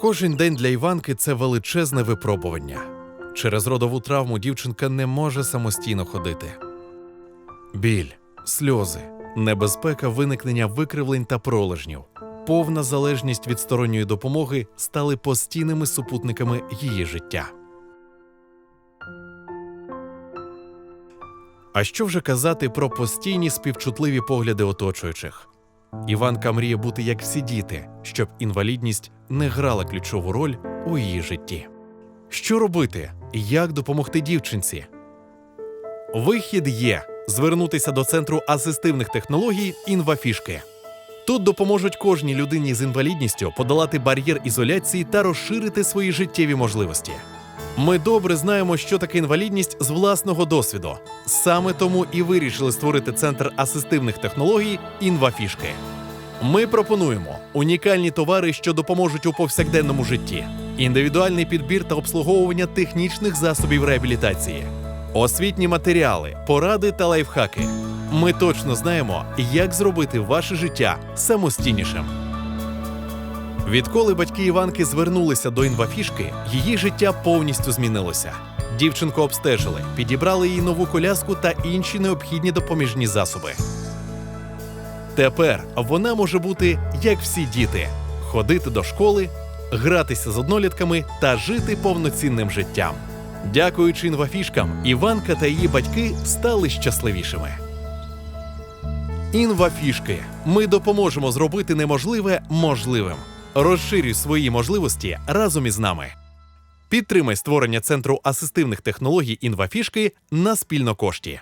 Кожен день для Іванки це величезне випробування. Через родову травму дівчинка не може самостійно ходити. Біль, сльози, небезпека виникнення викривлень та пролежнів, повна залежність від сторонньої допомоги стали постійними супутниками її життя. А що вже казати про постійні співчутливі погляди оточуючих? Іванка мріє бути як всі діти, щоб інвалідність не грала ключову роль у її житті. Що робити? Як допомогти дівчинці? Вихід є звернутися до центру асистивних технологій інвафішки. Тут допоможуть кожній людині з інвалідністю подолати бар'єр ізоляції та розширити свої життєві можливості. Ми добре знаємо, що таке інвалідність з власного досвіду. Саме тому і вирішили створити центр асистивних технологій інвафішки. Ми пропонуємо унікальні товари, що допоможуть у повсякденному житті, індивідуальний підбір та обслуговування технічних засобів реабілітації, освітні матеріали, поради та лайфхаки. Ми точно знаємо, як зробити ваше життя самостійнішим. Відколи батьки Іванки звернулися до інвафішки, її життя повністю змінилося. Дівчинку обстежили, підібрали їй нову коляску та інші необхідні допоміжні засоби. Тепер вона може бути як всі діти: ходити до школи, гратися з однолітками та жити повноцінним життям. Дякуючи інвафішкам, Іванка та її батьки стали щасливішими. Інвафішки. Ми допоможемо зробити неможливе можливим. Розширюй свої можливості разом із нами. Підтримай створення центру асистивних технологій інвафішки на спільнокошті.